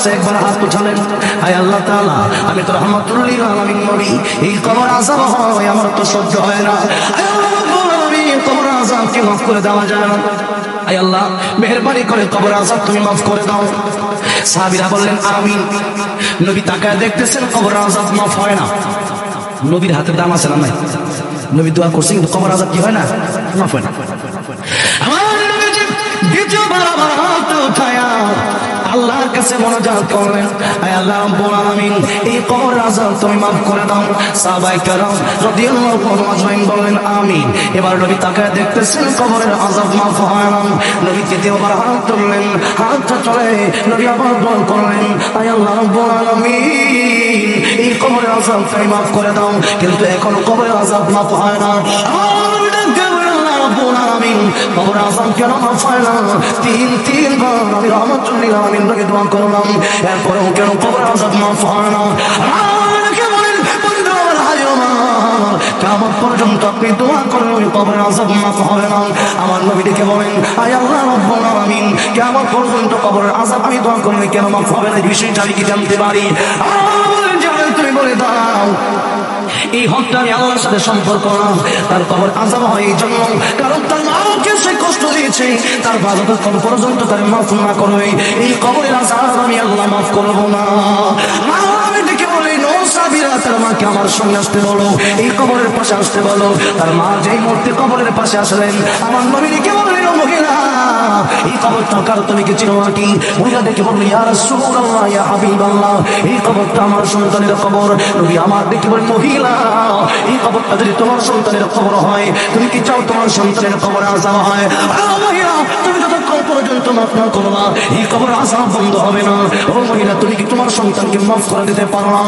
কাছে একবার হাত উঠালেন। আয় আল্লাহ তাআলা, আমি তো রহমাতুল্লিল আলামিন নবী এই কবর আযাব হয়, আমার তো সহ্য হয় না। কবর মাফ করে আল্লাহ করে কবর তুমি মাফ করে দাও। বললেন কবর মাফ হয় না। নবীর হাতে দাম আছে নবী কবর কি হয় না? মাফ হয় না। দ্বিতীয়বার হাত আল্লাহর কাছে মনোজাত করলেন। আয় আল্লাহ রাব্বুল আলামিন, এই কবর আযাব তুমি মাফ করে দাও। সাহাবায়ে কেরাম রাদিয়াল্লাহু আজমাইন বললেন, আমিন। এবার নবী তাকায় দেখতেছেন কবরের আযাব মাফ হয় না। নবী দ্বিতীয়বার হাত তুললেন, হাতটা চলে নবী আবার দোয়া করলেন, আয় আল্লাহ রাব্বুল আলামিন, এই কবরের আযাব তুমি মাফ করে দাও। কিন্তু এখন কবরের আযাব মাফ হয় না। রাব্বুল আলামিন। কবর আযাব কেন মাফ হয় না? তিন, তিনবার আমি রহমাতুল্লিল আলামিন নবী দোয়া করলাম। এরপরেও কেন কবর আযাব মাফ হয় না? আমার আমার আমার পর্যন্ত আপনি দোয়া করলেন ওই কবরের আযাব মাফ হবে না। আমার নবী ডেকে বলেন, আয় আল্লাহ রাব্বুল আলামিন কেমন পর্যন্ত কবরের আযাব আমি দোয়া করলে কেন মাফ হবে না? এই বিষয়টা আমি কি জানতে পারি? আমার বলেন তুমি বলে দাও। এই হকটা আমি আল্লাহর সাথে সম্পর্ক তার কবর আজাব হয় এই জন্য। কারণ তার মাকে সে কষ্ট দিয়েছে। তার বাবা তখন পর্যন্ত তার মাফ না করবে এই কবরের আজাব আমি আল্লাহ মাফ করব না মা, আমি ডেকে বলি নো সাবিরা তার মাকে আমার সঙ্গে আসতে বলো। এই কবরের পাশে আসতে বলো। তার মা যেই মুহূর্তে কবরের পাশে আসলেন, আমার নবীকে বললেন মহিলা, এই কবরটা কার তুমি কি চিনো নাকি? মহিলা ডেকে বললেন, ইয়া রাসূলুল্লাহ, ইয়া হাবিবাল্লাহ, এই কবরটা আমার সন্তানের কবর। নবী আমার ডেকে বলেন মহিলা, এই কবরটা যদি তোমার সন্তানের কবর হয়, তুমি কি চাও তোমার সন্তানের কবরে আজাব হয়? মহিলা, তুমি যতক্ষণ মাফ না করো না এই কবর আজাব বন্ধ হবে না। ও মহিলা, তুমি কি তোমার সন্তানকে মাফ করে দিতে পারো না?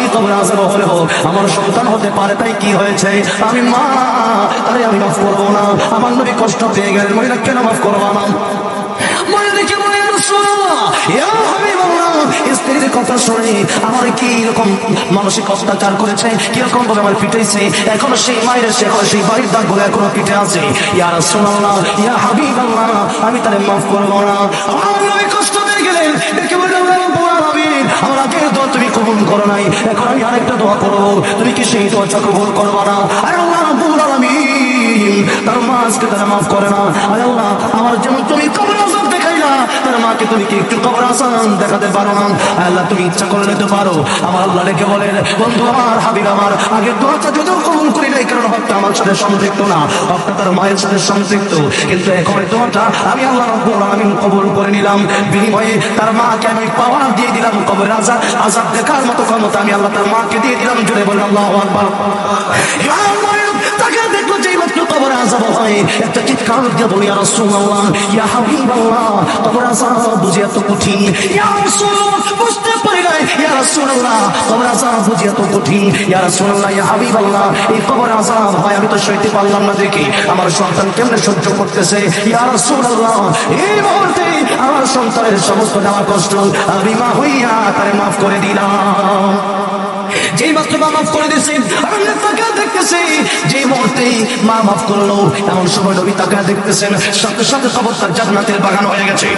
এই কবর হলে হোক, আমার সন্তান হতে পারে, তাই কি হয়েছে? আমি মা, আরে আমি মাফ করব না। আমার নবী কষ্ট পেয়ে গেলেন। মহিলা, কেন মাফ করব না মহিলাকে বলে রাসূলুল্লাহ, ইয়া হাবিবাল্লাহ, স্ত্রীর কথা শুনে, আমার কি মানসিক অত্যাচার করেছে কীরকম ভাবে আমার পিটাইছে, এখনও সেই মায়ের সে এখনও সেই বাড়ির দাগ বলে এখনও পিঠে আছে। ইয়া রাসূলুল্লাহ, ইয়া হাবিবাল্লাহ, আমি তারে মাফ করব না। কষ্ট পেয়ে গেলেন রব্বুল আমার আগের দোয়া তুমি কবুল করো নাই, এখন আমি আরেকটা দোয়া করব, তুমি কি সেই দোয়াটা কবুল করব না? আরে আল্লাহ রাব্বুল তার মা তারা মাফ করে না। আরে আল্লাহ, আমার যেমন তুমি কবর আসান তার মাকে তুমি কি একটু কবর আসান দেখাতে পারো না? আল্লাহ, তুমি ইচ্ছা করে নিতে পারো। আমার আল্লাহ ডেকে বলেন, বন্ধু আমার, হাবিব আমার আগের দোয়াটা যদিও কবুল করি নাই, কারণ হকটা আমার সাথে সম্পৃক্ত না। হকটা তার মায়ের সাথে সম্পৃক্ত। কিন্তু এখন দোয়াটা আমি আল্লাহ রাব্বুল আলামিন কবুল করে নিলাম। বিনিময়ে তার মাকে আমি পাওয়ার দিয়ে দিলাম কবর আজাদ আজাদ দেখার মতো ক্ষমতা আমি আল্লাহ তার মাকে দিয়ে দিলাম। জুড়ে বললাম আল্লাহু আকবার। ইমাম কবর আজাব হয়। একটা চিৎকার দিয়ে বলি, ইয়া রাসূলুল্লাহ, ইয়া হাবিবাল্লাহ কবর আজাব বুঝি এত কঠিন। ইয়া রাসূলুল্লাহ, বুঝতে পারি নাই। ইয়া রাসূলুল্লাহ কবর আজাব বুঝি এত কঠিন। ইয়া রাসূলুল্লাহ, ইয়া হাবিবাল্লাহ, এই কবর আজাব হয়, আমি তো সইতে পারলাম না দেখি। আমার সন্তান কেমনে সহ্য করতেছে? ইয়া রাসূলুল্লাহ, এই মুহূর্তে আমার সন্তানের সমস্ত নেওয়া কষ্ট আমি মা হইয়া তারে মাফ করে দিলাম। যেই মাত্র মা মাফ করে দিয়েছে আল্লাহ তাকে দেখতেছে। যে মুহূর্তে মা মাফ করল, এমন সময় নবী তাকা দেখতেছেন। সাথে সাথে খবর তার জান্নাতের বাগান হয়ে গেছে।